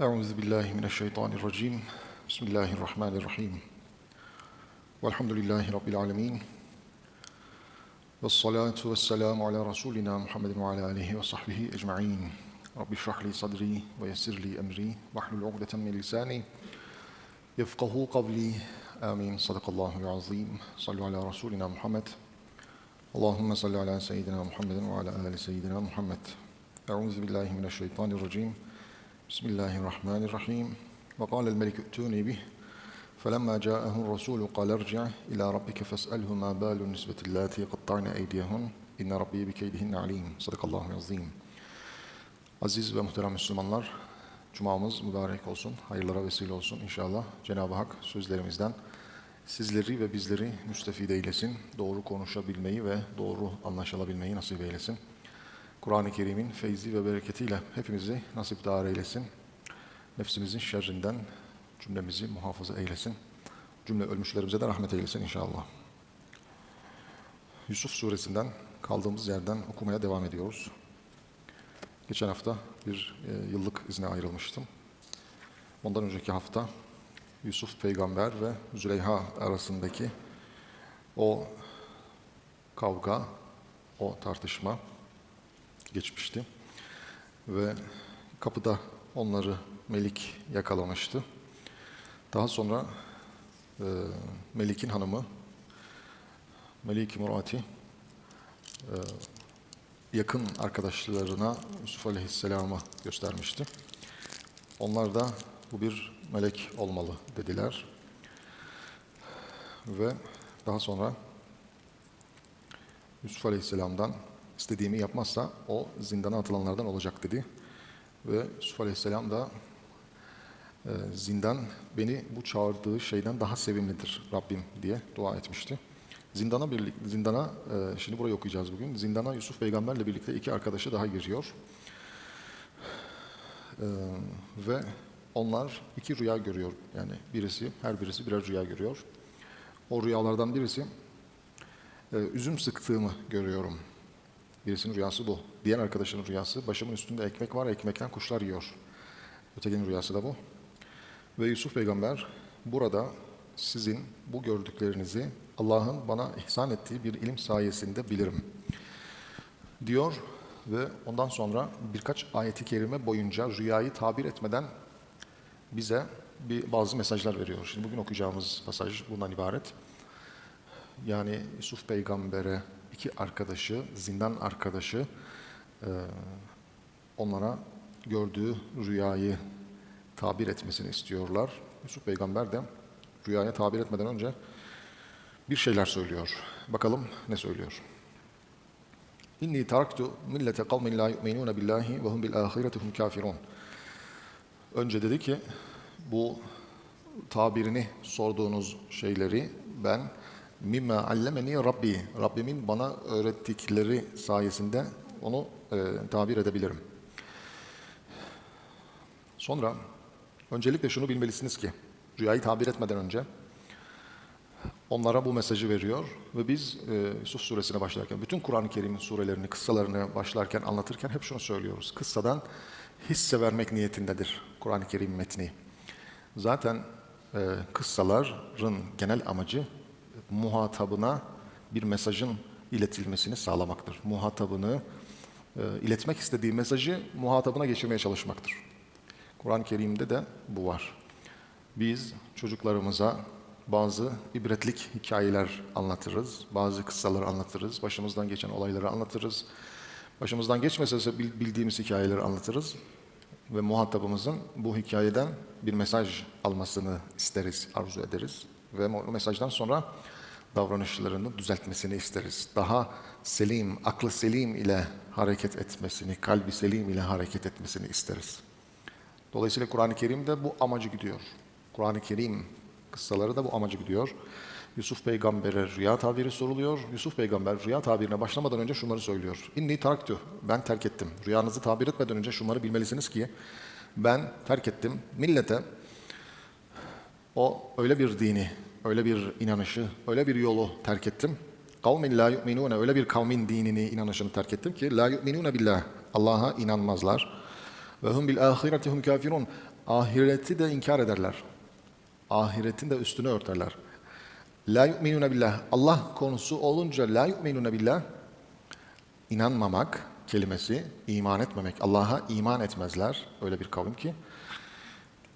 أعوذ بالله من الشيطان الرجيم. بسم الله الرحمن الرحيم. والحمد لله رب العالمين. والصلاة والسلام على رسولنا محمد وعلى آله وصحبه أجمعين. رب اشرح لي صدري ويسر لي أمري. واحلل عقدة من لساني يفقه قولي. آمين. صدق الله العظيم. صلوا على رسولنا محمد. اللهم صل على سيدنا محمد وعلى آل سيدنا محمد. أعوذ بالله من الشيطان الرجيم. billahi mineşşeytanirracim. Bismillahirrahmanirrahim. Ve kâle'l melik ü'tûni bih. فلما جاءه الرسول قال ارجع إلى ربك فاسأله ما بال النسبة اللاتي قطعن أيديهن إن ربي بكيدهن عليم Sadakallahu azim. Aziz ve muhterem Müslümanlar, Cumamız mübarek olsun, hayırlara vesile olsun inşallah. Cenab-ı Hak sözlerimizden sizleri ve bizleri müstefid eylesin, doğru konuşabilmeyi ve doğru anlaşılabilmeyi nasip eylesin. Kur'an-ı Kerim'in feyzi ve bereketiyle hepimizi nasipdar eylesin. Nefsimizin şerrinden cümlemizi muhafaza eylesin. Cümle ölmüşlerimize de rahmet eylesin inşallah. Yusuf suresinden kaldığımız yerden okumaya devam ediyoruz. Geçen hafta bir e, yıllık izne ayrılmıştım. Ondan önceki hafta Yusuf peygamber ve Züleyha arasındaki o kavga, o tartışma geçmişti. Ve kapıda onları Melik yakalamıştı. Daha sonra e, Melik'in hanımı Melik Murati e, yakın arkadaşlarına Yusuf Aleyhisselam'ı göstermişti. Onlar da bu bir melek olmalı dediler. Ve daha sonra Yusuf Aleyhisselam'dan istediğimi yapmazsa o zindana atılanlardan olacak dedi. Ve Yusuf Aleyhisselam da e, zindan beni bu çağırdığı şeyden daha sevimlidir Rabbim diye dua etmişti. Zindana birlik, zindana e, şimdi burayı okuyacağız bugün. Zindana Yusuf peygamberle birlikte iki arkadaşı daha giriyor. E, ve onlar iki rüya görüyor. Yani birisi, her birisi birer rüya görüyor. O rüyalardan birisi üzüm sıktığımı görüyorum. Birisinin rüyası bu. Diğer arkadaşının rüyası başımın üstünde ekmek var, ekmekten kuşlar yiyor. Ötekinin rüyası da bu. Ve Yusuf peygamber burada sizin bu gördüklerinizi Allah'ın bana ihsan ettiği bir ilim sayesinde bilirim. Diyor ve ondan sonra birkaç ayeti kerime boyunca rüyayı tabir etmeden bize bir bazı mesajlar veriyor. Şimdi bugün okuyacağımız pasaj bundan ibaret. Yani Yusuf peygambere iki arkadaşı, zindan arkadaşı e, onlara gördüğü rüyayı tabir etmesini istiyorlar. Yusuf peygamber de rüyaya tabir etmeden önce bir şeyler söylüyor. Bakalım ne söylüyor. İnni taraktu millete kavmin la yu'minun billahi ve hum bil ahireti kafirun. Önce dedi ki bu tabirini sorduğunuz şeyleri ben mimma allemeni Rabbi, Rabbimin bana öğrettikleri sayesinde onu e, tabir edebilirim. Sonra öncelikle şunu bilmelisiniz ki rüyayı tabir etmeden önce onlara bu mesajı veriyor ve biz e, Yusuf suresine başlarken bütün Kur'an-ı Kerim'in surelerini, kıssalarını başlarken, anlatırken hep şunu söylüyoruz. Kıssadan hisse vermek niyetindedir Kur'an-ı Kerim metni. Zaten e, kıssaların genel amacı muhatabına bir mesajın iletilmesini sağlamaktır. Muhatabını e, iletmek istediği mesajı muhatabına geçirmeye çalışmaktır. Kur'an-ı Kerim'de de bu var. Biz çocuklarımıza bazı ibretlik hikayeler anlatırız, bazı kıssalar anlatırız, başımızdan geçen olayları anlatırız. Başımızdan geçmese bildiğimiz hikayeleri anlatırız ve muhatabımızın bu hikayeden bir mesaj almasını isteriz, arzu ederiz ve o mesajdan sonra davranışlarını düzeltmesini isteriz. Daha selim, aklı selim ile hareket etmesini, kalbi selim ile hareket etmesini isteriz. Dolayısıyla Kur'an-ı Kerim de bu amacı gidiyor. Kur'an-ı Kerim kıssaları da bu amacı gidiyor. Yusuf peygambere rüya tabiri soruluyor. Yusuf peygamber rüya tabirine başlamadan önce şunları söylüyor. İnni taraktü. Ben terk ettim. Rüyanızı tabir etmeden önce şunları bilmelisiniz ki ben terk ettim. Millete o öyle bir dini, öyle bir inanışı, öyle bir yolu terk ettim. Kavmin la yu'minune öyle bir kavmin dinini, inanışını terk ettim ki la yu'minune billah. Allah'a inanmazlar. Ve hum bil ahireti hum kafirun. ahireti de inkar ederler. Ahiretin de üstünü örterler. La yu'minune billah. Allah konusu olunca la yu'minune billah inanmamak kelimesi iman etmemek. Allah'a iman etmezler. Öyle bir kavim ki.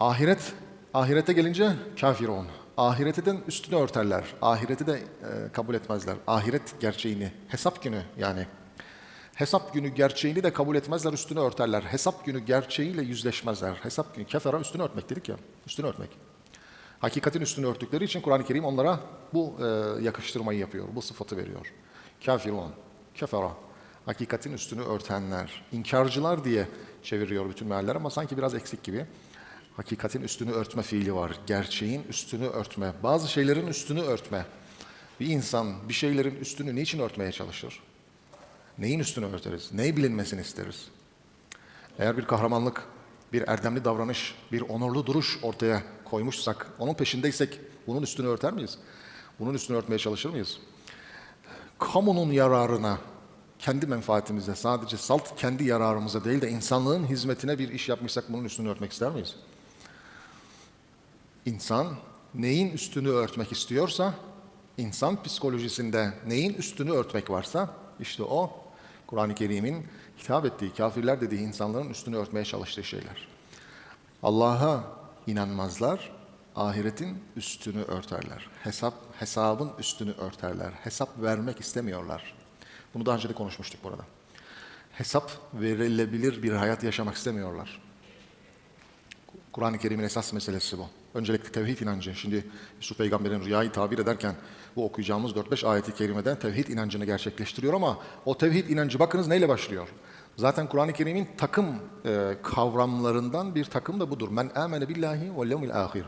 Ahiret, ahirete gelince kafirun. Ahiretinden üstünü örterler. Ahireti de e, kabul etmezler. Ahiret gerçeğini, hesap günü yani. Hesap günü gerçeğini de kabul etmezler, üstünü örterler. Hesap günü gerçeğiyle yüzleşmezler. Hesap günü, kefera üstünü örtmek dedik ya. Üstünü örtmek. Hakikatin üstünü örttükleri için Kur'an-ı Kerim onlara bu e, yakıştırmayı yapıyor, bu sıfatı veriyor. Kafirun, kefera. Hakikatin üstünü örtenler. İnkarcılar diye çeviriyor bütün mealler ama sanki biraz eksik gibi. Hakikatin üstünü örtme fiili var. Gerçeğin üstünü örtme. Bazı şeylerin üstünü örtme. Bir insan bir şeylerin üstünü niçin örtmeye çalışır? Neyin üstünü örteriz? Neyi bilinmesini isteriz? Eğer bir kahramanlık, bir erdemli davranış, bir onurlu duruş ortaya koymuşsak, onun peşindeysek bunun üstünü örter miyiz? Bunun üstünü örtmeye çalışır mıyız? Kamunun yararına, kendi menfaatimize, sadece salt kendi yararımıza değil de insanlığın hizmetine bir iş yapmışsak bunun üstünü örtmek ister miyiz? İnsan neyin üstünü örtmek istiyorsa, insan psikolojisinde neyin üstünü örtmek varsa, işte o Kur'an-ı Kerim'in hitap ettiği, kafirler dediği insanların üstünü örtmeye çalıştığı şeyler. Allah'a inanmazlar, ahiretin üstünü örterler. Hesap, hesabın üstünü örterler. Hesap vermek istemiyorlar. Bunu daha önce de konuşmuştuk burada. Hesap verilebilir bir hayat yaşamak istemiyorlar. Kur'an-ı Kerim'in esas meselesi bu. Öncelikle tevhid inancı. Şimdi Yusuf Peygamber'in rüyayı tabir ederken bu okuyacağımız 4-5 ayeti kerimede tevhid inancını gerçekleştiriyor ama o tevhid inancı bakınız neyle başlıyor? Zaten Kur'an-ı Kerim'in takım e, kavramlarından bir takım da budur. Men amene billahi ve yevmil ahir.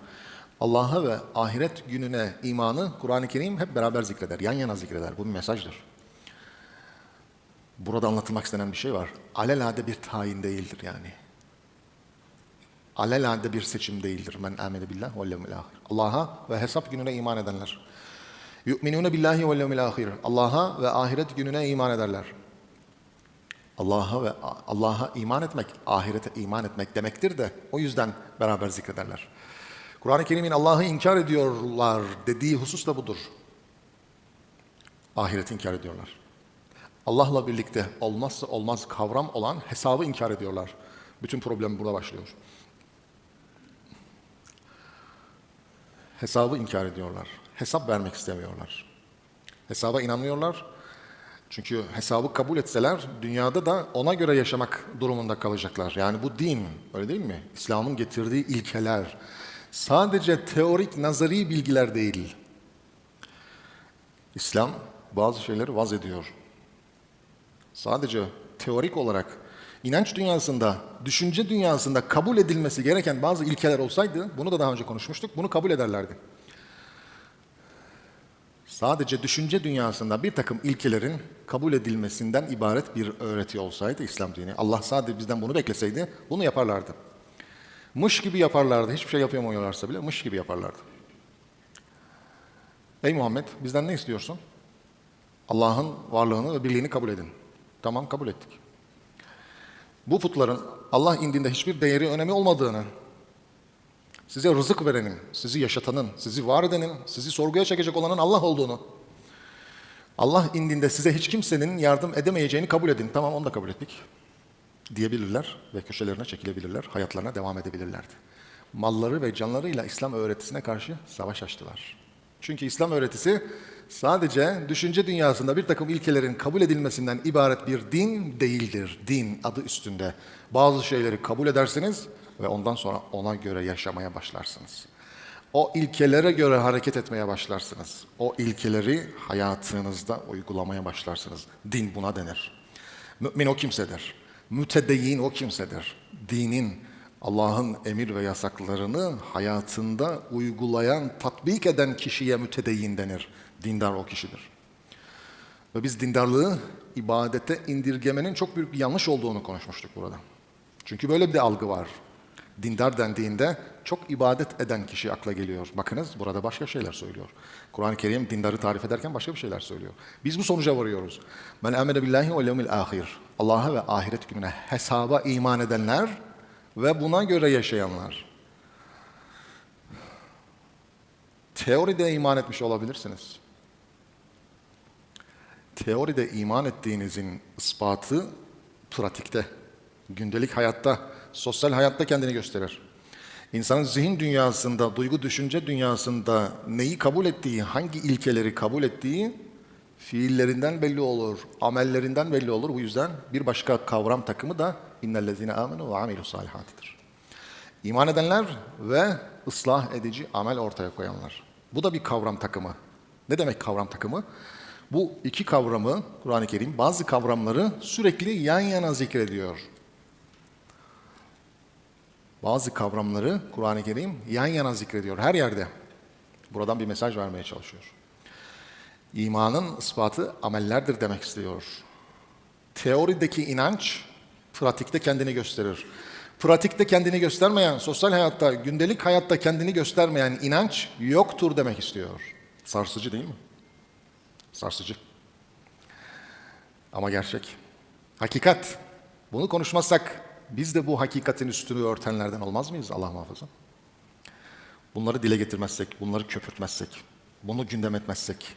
Allah'a ve ahiret gününe imanı Kur'an-ı Kerim hep beraber zikreder, yan yana zikreder. Bu bir mesajdır. Burada anlatılmak istenen bir şey var. Alelade bir tayin değildir yani alelade bir seçim değildir. Men amene billah ve yevmil ahir. Allah'a ve hesap gününe iman edenler. Yu'minune billahi ve yevmil ahir. Allah'a ve ahiret gününe iman ederler. Allah'a ve Allah'a iman etmek, ahirete iman etmek demektir de o yüzden beraber zikrederler. Kur'an-ı Kerim'in Allah'ı inkar ediyorlar dediği husus da budur. Ahireti inkar ediyorlar. Allah'la birlikte olmazsa olmaz kavram olan hesabı inkar ediyorlar. Bütün problem burada başlıyor. Hesabı inkar ediyorlar. Hesap vermek istemiyorlar. Hesaba inanmıyorlar. Çünkü hesabı kabul etseler dünyada da ona göre yaşamak durumunda kalacaklar. Yani bu din, öyle değil mi? İslam'ın getirdiği ilkeler. Sadece teorik, nazari bilgiler değil. İslam bazı şeyleri vaz ediyor. Sadece teorik olarak inanç dünyasında, düşünce dünyasında kabul edilmesi gereken bazı ilkeler olsaydı, bunu da daha önce konuşmuştuk, bunu kabul ederlerdi. Sadece düşünce dünyasında bir takım ilkelerin kabul edilmesinden ibaret bir öğreti olsaydı İslam dini, Allah sadece bizden bunu bekleseydi, bunu yaparlardı. Mış gibi yaparlardı, hiçbir şey yapamıyorlarsa bile mış gibi yaparlardı. Ey Muhammed, bizden ne istiyorsun? Allah'ın varlığını ve birliğini kabul edin. Tamam, kabul ettik bu putların Allah indinde hiçbir değeri, önemi olmadığını, size rızık verenin, sizi yaşatanın, sizi var edenin, sizi sorguya çekecek olanın Allah olduğunu, Allah indinde size hiç kimsenin yardım edemeyeceğini kabul edin. Tamam onu da kabul ettik diyebilirler ve köşelerine çekilebilirler, hayatlarına devam edebilirlerdi. Malları ve canlarıyla İslam öğretisine karşı savaş açtılar. Çünkü İslam öğretisi sadece düşünce dünyasında bir takım ilkelerin kabul edilmesinden ibaret bir din değildir. Din adı üstünde. Bazı şeyleri kabul edersiniz ve ondan sonra ona göre yaşamaya başlarsınız. O ilkelere göre hareket etmeye başlarsınız. O ilkeleri hayatınızda uygulamaya başlarsınız. Din buna denir. Mümin o kimsedir. Mütedeyyin o kimsedir. Dinin Allah'ın emir ve yasaklarını hayatında uygulayan, tatbik eden kişiye mütedeyyin denir. Dindar o kişidir. Ve biz dindarlığı ibadete indirgemenin çok büyük bir yanlış olduğunu konuşmuştuk burada. Çünkü böyle bir de algı var. Dindar dendiğinde çok ibadet eden kişi akla geliyor. Bakınız burada başka şeyler söylüyor. Kur'an-ı Kerim dindarı tarif ederken başka bir şeyler söylüyor. Biz bu sonuca varıyoruz. Men amene billahi ve yevmil ahir. Allah'a ve ahiret gününe hesaba iman edenler ve buna göre yaşayanlar. Teoride iman etmiş olabilirsiniz. Teoride iman ettiğinizin ispatı pratikte, gündelik hayatta, sosyal hayatta kendini gösterir. İnsanın zihin dünyasında, duygu düşünce dünyasında neyi kabul ettiği, hangi ilkeleri kabul ettiği fiillerinden belli olur, amellerinden belli olur. Bu yüzden bir başka kavram takımı da innellezine amenu ve amilu salihatidir. İman edenler ve ıslah edici amel ortaya koyanlar. Bu da bir kavram takımı. Ne demek kavram takımı? Bu iki kavramı Kur'an-ı Kerim bazı kavramları sürekli yan yana zikrediyor. Bazı kavramları Kur'an-ı Kerim yan yana zikrediyor her yerde. Buradan bir mesaj vermeye çalışıyor. İmanın ispatı amellerdir demek istiyor. Teorideki inanç pratikte kendini gösterir. Pratikte kendini göstermeyen, sosyal hayatta, gündelik hayatta kendini göstermeyen inanç yoktur demek istiyor. Sarsıcı değil mi? Sarsıcı. Ama gerçek. Hakikat. Bunu konuşmazsak biz de bu hakikatin üstünü örtenlerden olmaz mıyız Allah muhafaza? Bunları dile getirmezsek, bunları köpürtmezsek, bunu gündem etmezsek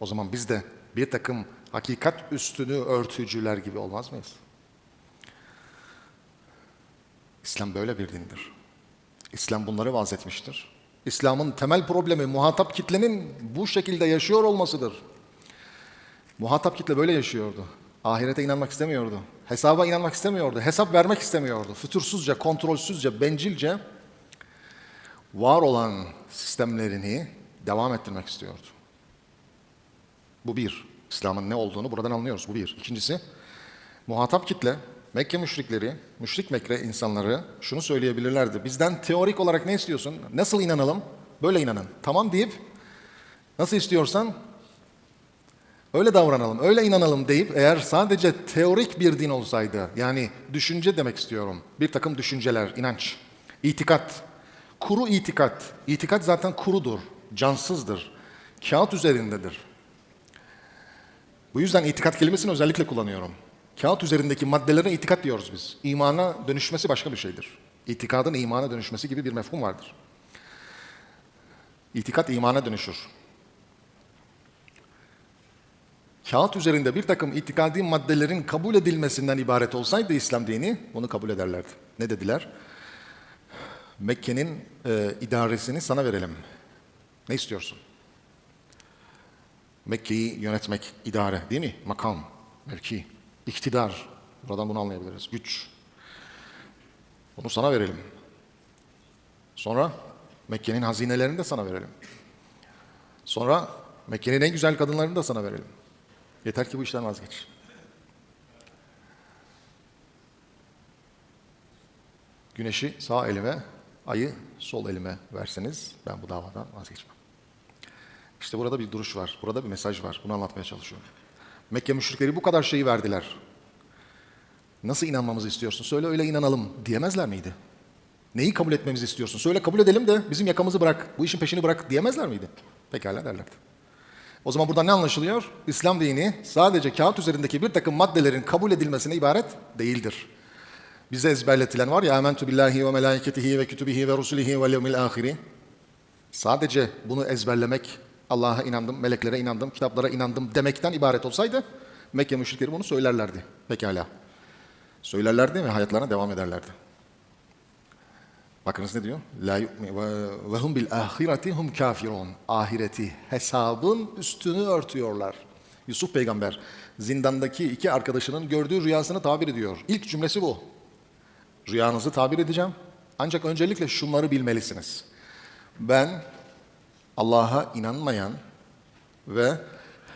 o zaman biz de bir takım hakikat üstünü örtücüler gibi olmaz mıyız? İslam böyle bir dindir. İslam bunları vaz etmiştir. İslam'ın temel problemi muhatap kitlenin bu şekilde yaşıyor olmasıdır. Muhatap kitle böyle yaşıyordu. Ahirete inanmak istemiyordu. Hesaba inanmak istemiyordu. Hesap vermek istemiyordu. Fütursuzca, kontrolsüzce, bencilce var olan sistemlerini devam ettirmek istiyordu. Bu bir. İslam'ın ne olduğunu buradan anlıyoruz. Bu bir. İkincisi, muhatap kitle, Mekke müşrikleri, müşrik Mekke insanları şunu söyleyebilirlerdi. Bizden teorik olarak ne istiyorsun? Nasıl inanalım? Böyle inanın. Tamam deyip nasıl istiyorsan öyle davranalım, öyle inanalım deyip eğer sadece teorik bir din olsaydı, yani düşünce demek istiyorum, bir takım düşünceler, inanç, itikat, kuru itikat, itikat zaten kurudur, cansızdır, kağıt üzerindedir. Bu yüzden itikat kelimesini özellikle kullanıyorum. Kağıt üzerindeki maddelere itikat diyoruz biz. İmana dönüşmesi başka bir şeydir. İtikadın imana dönüşmesi gibi bir mefhum vardır. İtikat imana dönüşür. Kağıt üzerinde bir takım itikadi maddelerin kabul edilmesinden ibaret olsaydı İslam dini bunu kabul ederlerdi. Ne dediler? Mekke'nin e, idaresini sana verelim. Ne istiyorsun? Mekke'yi yönetmek, idare değil mi? Makam, mevki, iktidar. Buradan bunu anlayabiliriz. Güç. Bunu sana verelim. Sonra Mekke'nin hazinelerini de sana verelim. Sonra Mekke'nin en güzel kadınlarını da sana verelim. Yeter ki bu işten vazgeç. Güneşi sağ elime, ayı sol elime verseniz ben bu davadan vazgeçmem. İşte burada bir duruş var, burada bir mesaj var. Bunu anlatmaya çalışıyorum. Mekke müşrikleri bu kadar şeyi verdiler. Nasıl inanmamızı istiyorsun? Söyle öyle inanalım diyemezler miydi? Neyi kabul etmemizi istiyorsun? Söyle kabul edelim de bizim yakamızı bırak, bu işin peşini bırak diyemezler miydi? Pekala derlerdi. O zaman buradan ne anlaşılıyor? İslam dini sadece kağıt üzerindeki bir takım maddelerin kabul edilmesine ibaret değildir. Bize ezberletilen var ya amentu billahi ve melaiketihi ve kütübihi ve rusulihi ve yevmil ahiri. Sadece bunu ezberlemek, Allah'a inandım, meleklere inandım, kitaplara inandım demekten ibaret olsaydı Mekke müşrikleri bunu söylerlerdi. Pekala. Söylerlerdi ve hayatlarına devam ederlerdi. Bakınız ne diyor? La ve hum bil ahireti hum kafirun. Ahireti, hesabın üstünü örtüyorlar. Yusuf peygamber zindandaki iki arkadaşının gördüğü rüyasını tabir ediyor. İlk cümlesi bu. Rüyanızı tabir edeceğim. Ancak öncelikle şunları bilmelisiniz. Ben Allah'a inanmayan ve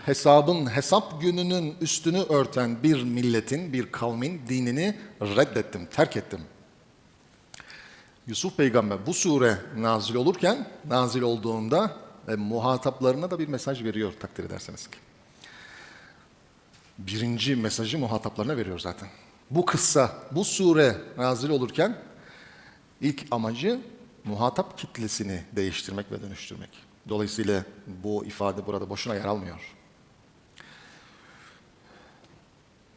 hesabın, hesap gününün üstünü örten bir milletin, bir kavmin dinini reddettim, terk ettim. Yusuf peygamber bu sure nazil olurken, nazil olduğunda e, muhataplarına da bir mesaj veriyor takdir ederseniz ki. Birinci mesajı muhataplarına veriyor zaten. Bu kıssa, bu sure nazil olurken ilk amacı muhatap kitlesini değiştirmek ve dönüştürmek. Dolayısıyla bu ifade burada boşuna yer almıyor.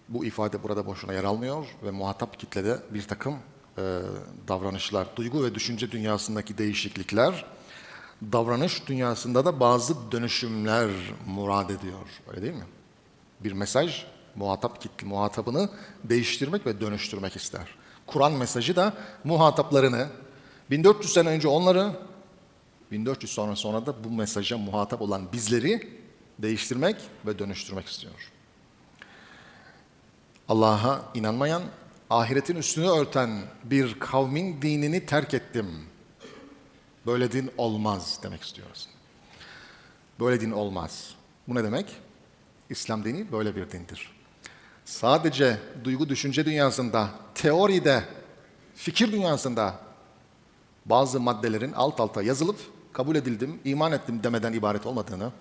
Bu ifade burada boşuna yer almıyor ve muhatap kitlede bir takım davranışlar, duygu ve düşünce dünyasındaki değişiklikler davranış dünyasında da bazı dönüşümler murad ediyor. Öyle değil mi? Bir mesaj muhatap kitle muhatabını değiştirmek ve dönüştürmek ister. Kur'an mesajı da muhataplarını 1400 sene önce onları 1400 sonra sonra da bu mesaja muhatap olan bizleri değiştirmek ve dönüştürmek istiyor. Allah'a inanmayan, ahiretin üstünü örten bir kavmin dinini terk ettim. Böyle din olmaz demek istiyoruz. Böyle din olmaz. Bu ne demek? İslam dini böyle bir dindir. Sadece duygu düşünce dünyasında, teoride, fikir dünyasında bazı maddelerin alt alta yazılıp kabul edildim, iman ettim demeden ibaret olmadığını,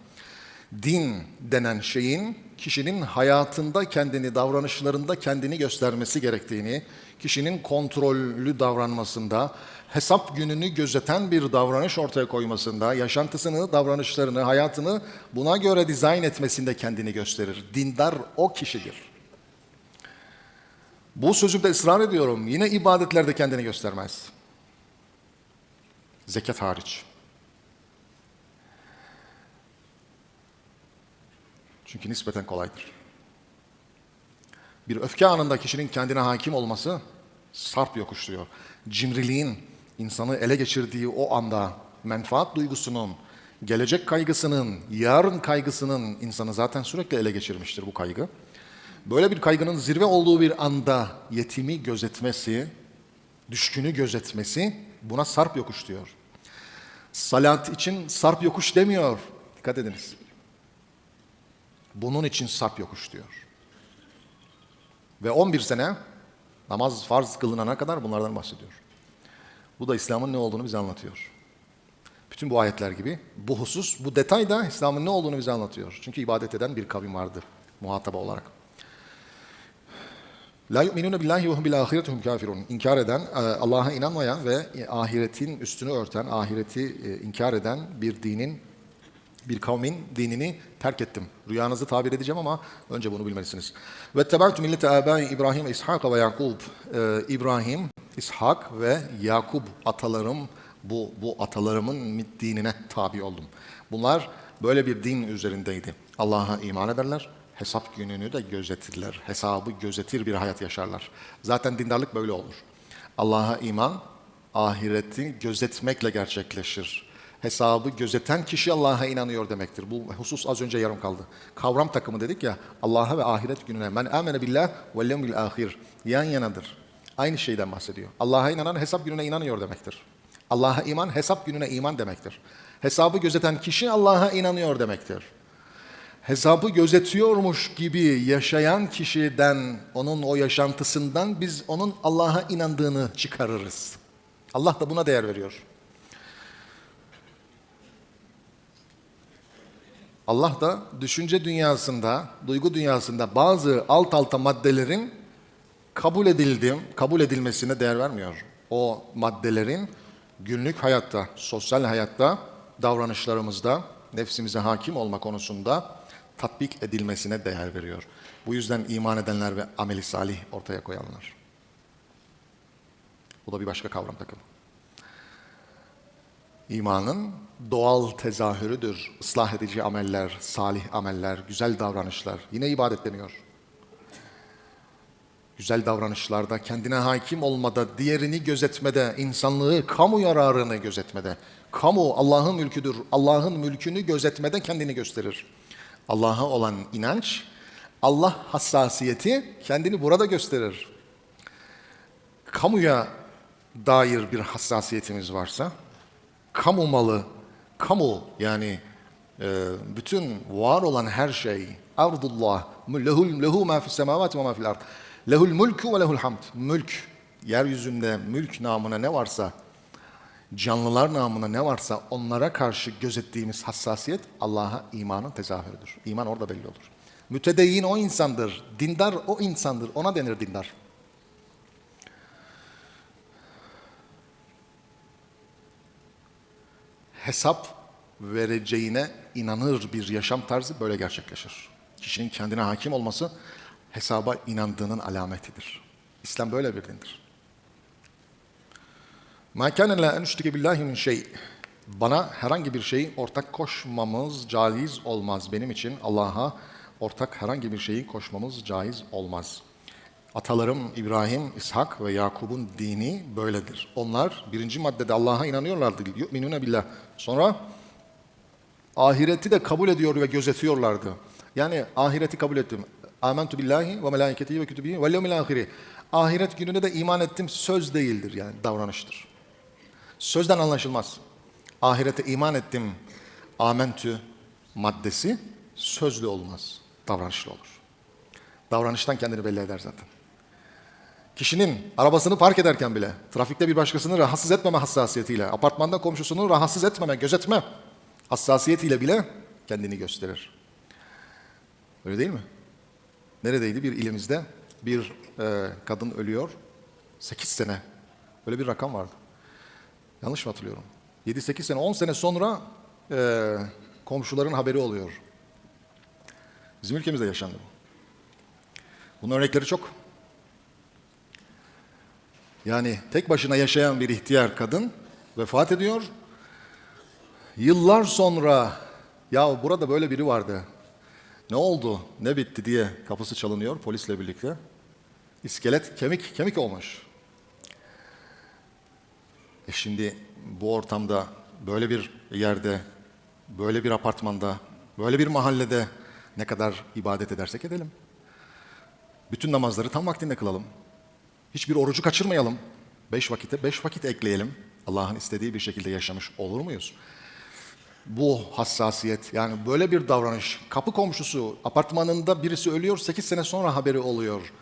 din denen şeyin kişinin hayatında kendini, davranışlarında kendini göstermesi gerektiğini, kişinin kontrollü davranmasında, hesap gününü gözeten bir davranış ortaya koymasında, yaşantısını, davranışlarını, hayatını buna göre dizayn etmesinde kendini gösterir. Dindar o kişidir. Bu sözümde ısrar ediyorum. Yine ibadetlerde kendini göstermez. Zekat hariç. Çünkü nispeten kolaydır. Bir öfke anında kişinin kendine hakim olması sarp yokuşluyor. Cimriliğin insanı ele geçirdiği o anda menfaat duygusunun, gelecek kaygısının, yarın kaygısının insanı zaten sürekli ele geçirmiştir bu kaygı. Böyle bir kaygının zirve olduğu bir anda yetimi gözetmesi, düşkünü gözetmesi buna sarp yokuş diyor. Salat için sarp yokuş demiyor. Dikkat ediniz. Bunun için sarp yokuş diyor. Ve 11 sene namaz farz kılınana kadar bunlardan bahsediyor. Bu da İslam'ın ne olduğunu bize anlatıyor. Bütün bu ayetler gibi bu husus, bu detay da İslam'ın ne olduğunu bize anlatıyor. Çünkü ibadet eden bir kavim vardı muhataba olarak. La yu'minune billahi ve hum bil ahireti kafirun. İnkar eden, e, Allah'a inanmayan ve ahiretin üstünü örten, ahireti e, inkar eden bir dinin bir kavmin dinini terk ettim. Rüyanızı tabir edeceğim ama önce bunu bilmelisiniz. Ve tebartu millete abai İbrahim İshak ve Yakub. Ee, İbrahim, İshak ve Yakub atalarım bu bu atalarımın dinine tabi oldum. Bunlar böyle bir din üzerindeydi. Allah'a iman ederler, hesap gününü de gözetirler. Hesabı gözetir bir hayat yaşarlar. Zaten dindarlık böyle olur. Allah'a iman, ahireti gözetmekle gerçekleşir hesabı gözeten kişi Allah'a inanıyor demektir. Bu husus az önce yarım kaldı. Kavram takımı dedik ya Allah'a ve ahiret gününe. Men amene billah ve yevmil ahir. Yan yanadır. Aynı şeyden bahsediyor. Allah'a inanan hesap gününe inanıyor demektir. Allah'a iman hesap gününe iman demektir. Hesabı gözeten kişi Allah'a inanıyor demektir. Hesabı gözetiyormuş gibi yaşayan kişiden, onun o yaşantısından biz onun Allah'a inandığını çıkarırız. Allah da buna değer veriyor. Allah da düşünce dünyasında, duygu dünyasında bazı alt alta maddelerin kabul edildim, kabul edilmesine değer vermiyor. O maddelerin günlük hayatta, sosyal hayatta, davranışlarımızda, nefsimize hakim olma konusunda tatbik edilmesine değer veriyor. Bu yüzden iman edenler ve ameli salih ortaya koyanlar. Bu da bir başka kavram takımı. İmanın doğal tezahürüdür. Islah edici ameller, salih ameller, güzel davranışlar. Yine ibadet deniyor. Güzel davranışlarda, kendine hakim olmada, diğerini gözetmede, insanlığı, kamu yararını gözetmede. Kamu Allah'ın mülküdür. Allah'ın mülkünü gözetmede kendini gösterir. Allah'a olan inanç, Allah hassasiyeti kendini burada gösterir. Kamuya dair bir hassasiyetimiz varsa, kamu malı, kamu yani e, bütün var olan her şey, ardullah, lehul lehu ma fis semavati ve ma fil ard. Lehul mulku ve lehul hamd. Mülk, yeryüzünde mülk namına ne varsa, canlılar namına ne varsa onlara karşı gözettiğimiz hassasiyet Allah'a imanın tezahürüdür. İman orada belli olur. Mütedeyyin o insandır, dindar o insandır, ona denir dindar. Hesap vereceğine inanır bir yaşam tarzı böyle gerçekleşir. Kişinin kendine hakim olması hesaba inandığının alametidir. İslam böyle bir dindir. Kana la enüştike billahi min şey. Bana herhangi bir şeyi ortak koşmamız caiz olmaz. Benim için Allah'a ortak herhangi bir şeyi koşmamız caiz olmaz. Atalarım İbrahim, İshak ve Yakub'un dini böyledir. Onlar birinci maddede Allah'a inanıyorlardı. Yu'minune billah. Sonra ahireti de kabul ediyor ve gözetiyorlardı. Yani ahireti kabul ettim. Amentu billahi ve melaiketihi ve kütübihi ve yevmil ahiri. Ahiret gününe de iman ettim söz değildir yani davranıştır. Sözden anlaşılmaz. Ahirete iman ettim amentü maddesi sözlü olmaz. Davranışlı olur. Davranıştan kendini belli eder zaten. Kişinin arabasını park ederken bile trafikte bir başkasını rahatsız etmeme hassasiyetiyle, apartmanda komşusunu rahatsız etmeme, gözetme hassasiyetiyle bile kendini gösterir. Öyle değil mi? Neredeydi? Bir ilimizde bir e, kadın ölüyor. 8 sene. Böyle bir rakam vardı. Yanlış mı hatırlıyorum? 7-8 sene, 10 sene sonra e, komşuların haberi oluyor. Bizim ülkemizde yaşandı bu. Bunun örnekleri çok. Yani tek başına yaşayan bir ihtiyar kadın vefat ediyor. Yıllar sonra ya burada böyle biri vardı. Ne oldu, ne bitti diye kapısı çalınıyor polisle birlikte. İskelet kemik, kemik olmuş. E şimdi bu ortamda, böyle bir yerde, böyle bir apartmanda, böyle bir mahallede ne kadar ibadet edersek edelim. Bütün namazları tam vaktinde kılalım. Hiçbir orucu kaçırmayalım. Beş vakite beş vakit ekleyelim. Allah'ın istediği bir şekilde yaşamış olur muyuz? Bu hassasiyet yani böyle bir davranış. Kapı komşusu apartmanında birisi ölüyor 8 sene sonra haberi oluyor.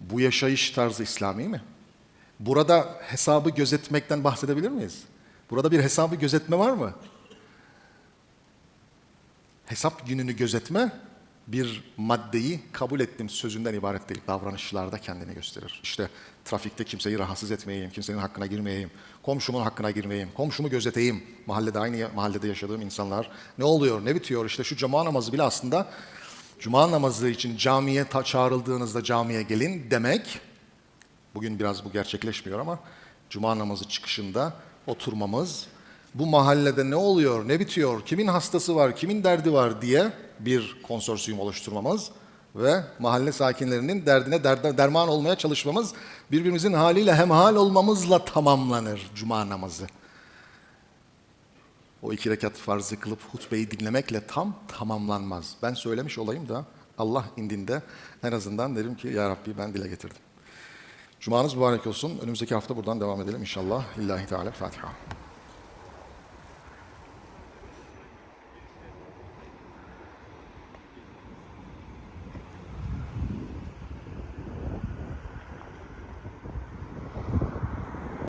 Bu yaşayış tarzı İslami mi? Burada hesabı gözetmekten bahsedebilir miyiz? Burada bir hesabı gözetme var mı? Hesap gününü gözetme bir maddeyi kabul ettim sözünden ibaret değil. Davranışlarda kendini gösterir. İşte trafikte kimseyi rahatsız etmeyeyim, kimsenin hakkına girmeyeyim, komşumun hakkına girmeyeyim, komşumu gözeteyim. Mahallede aynı mahallede yaşadığım insanlar ne oluyor, ne bitiyor? İşte şu cuma namazı bile aslında cuma namazı için camiye çağrıldığınızda camiye gelin demek. Bugün biraz bu gerçekleşmiyor ama cuma namazı çıkışında oturmamız, bu mahallede ne oluyor, ne bitiyor, kimin hastası var, kimin derdi var diye bir konsorsiyum oluşturmamız ve mahalle sakinlerinin derdine derde, derman olmaya çalışmamız, birbirimizin haliyle hemhal olmamızla tamamlanır cuma namazı. O iki rekat farzı kılıp hutbeyi dinlemekle tam tamamlanmaz. Ben söylemiş olayım da Allah indinde en azından derim ki Ya Rabbi ben dile getirdim. Cumanız mübarek olsun. Önümüzdeki hafta buradan devam edelim inşallah. Lillahi Teala Fatiha.